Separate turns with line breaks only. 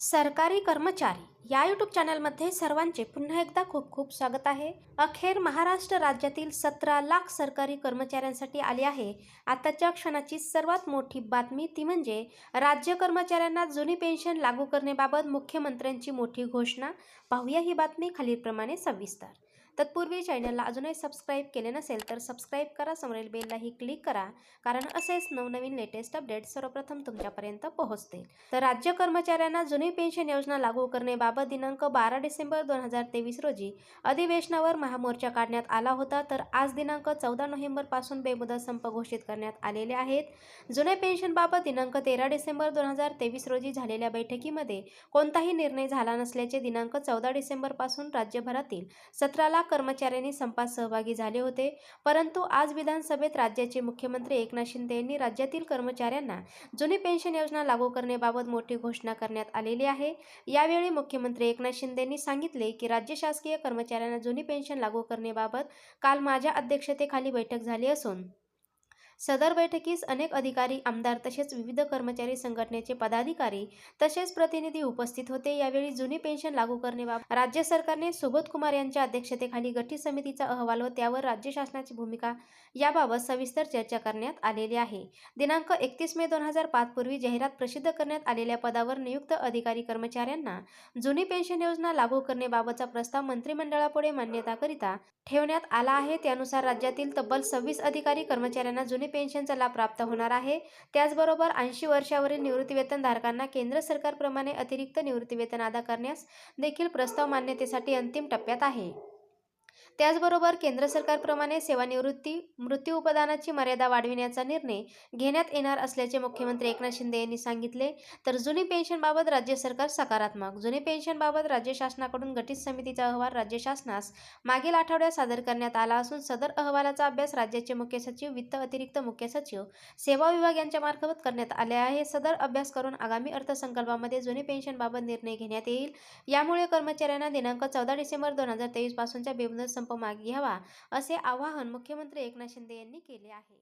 सरकारी कर्मचारी या यूट्यूब चॅनलमध्ये सर्वांचे पुन्हा एकदा खूप खूप स्वागत आहे. अखेर महाराष्ट्र राज्यातील सतरा लाख सरकारी कर्मचाऱ्यांसाठी आली आहे. आताच्या क्षणाची सर्वात मोठी बातमी ती म्हणजे राज्य कर्मचाऱ्यांना जुनी पेन्शन लागू करण्याबाबत मुख्यमंत्र्यांची मोठी घोषणा. पाहूया ही बातमी खालीलप्रमाणे सविस्तर. तत्पूर्वी चॅनलला अजूनही सबस्क्राईब केले नसेल तर सबस्क्राईब करा समोरील बेललाही क्लिक करा कारण असेच नवनवीन लेटेस्ट अपडेट सर्वप्रथम तुमच्यापर्यंत पोहोचतील. तर राज्य कर्मचाऱ्यांना जुनी पेन्शन योजना लागू करण्याबाबत दिनांक बारा डिसेंबर दोन हजार तेवीस रोजी अधिवेशनावर महामोर्चा काढण्यात आला होता. तर आज दिनांक चौदा नोव्हेंबरपासून बेमुदत संप घोषित करण्यात आलेले आहेत. जुन्या पेन्शनबाबत दिनांक तेरा डिसेंबर दोन हजार तेवीस रोजी झालेल्या बैठकीमध्ये कोणताही निर्णय झाला नसल्याचे दिनांक चौदा डिसेंबरपासून राज्यभरातील सतरा लाख कर्मचाऱ्यांनी संपात सहभागी झाले होते. परंतु आज विधानसभेत राज्याचे मुख्यमंत्री एकनाथ शिंदे यांनी राज्यातील कर्मचाऱ्यांना जुनी पेन्शन योजना लागू करण्याबाबत मोठी घोषणा करण्यात आलेली आहे. यावेळी मुख्यमंत्री एकनाथ शिंदेंनी सांगितले की राज्य शासकीय कर्मचाऱ्यांना जुनी पेन्शन लागू करण्याबाबत काल माझ्या अध्यक्षतेखाली बैठक झाली असून सदर बैठकीस अनेक अधिकारी आमदार तसेच विविध कर्मचारी संघटनेचे पदाधिकारी तसेच प्रतिनिधी उपस्थित होते. यावेळी जुनी पेन्शन लागू करण्याबाबत राज्य सरकारने सुबोध कुमार यांच्या अध्यक्षतेखाली गठीत समितीचा अहवाल व त्यावर राज्य शासनाची भूमिका याबाबत सविस्तर चर्चा करण्यात आलेली आहे. दिनांक एकतीस मे दोन हजार पाच पूर्वी जाहिरात प्रसिद्ध करण्यात आलेल्या पदावर नियुक्त अधिकारी कर्मचाऱ्यांना जुनी पेन्शन योजना लागू करण्याबाबतचा प्रस्ताव मंत्रिमंडळापुढे मान्यताकरिता ठेवण्यात आला आहे. त्यानुसार राज्यातील तब्बल सव्वीस अधिकारी कर्मचाऱ्यांना जुनी पेन्शनचा लाभ प्राप्त होणार आहे. त्याचबरोबर ऐंशी वर्षावरील निवृत्तीवेतनधारकांना केंद्र सरकारप्रमाणे अतिरिक्त निवृत्तीवेतन अदा करण्यास देखील प्रस्ताव मान्यतेसाठी अंतिम टप्प्यात आहे. त्याचबरोबर केंद्र सरकारप्रमाणे सेवानिवृत्ती मृत्यू उपदानाची मर्यादा वाढविण्याचा निर्णय घेण्यात येणार असल्याचे मुख्यमंत्री एकनाथ शिंदे यांनी सांगितले. तर जुनी पेन्शनबाबत राज्य सरकार सकारात्मक. जुनी पेन्शनबाबत राज्य शासनाकडून गठीत समितीचा अहवाल राज्य शासनास मागील आठवड्यात सादर करण्यात आला असून सदर अहवालाचा अभ्यास राज्याचे मुख्य सचिव वित्त अतिरिक्त मुख्य सचिव सेवा विभाग यांच्या मार्फत करण्यात आले आहे. सदर अभ्यास करून आगामी अर्थसंकल्पामध्ये जुनी पेन्शनबाबत निर्णय घेण्यात येईल. यामुळे कर्मचाऱ्यांना दिनांक चौदा डिसेंबर दोन हजार तेवीस पासूनच्या बेमुदत संप मागे घ्यावा असे आवाहन मुख्यमंत्री एकनाथ शिंदे यांनी केले आहे.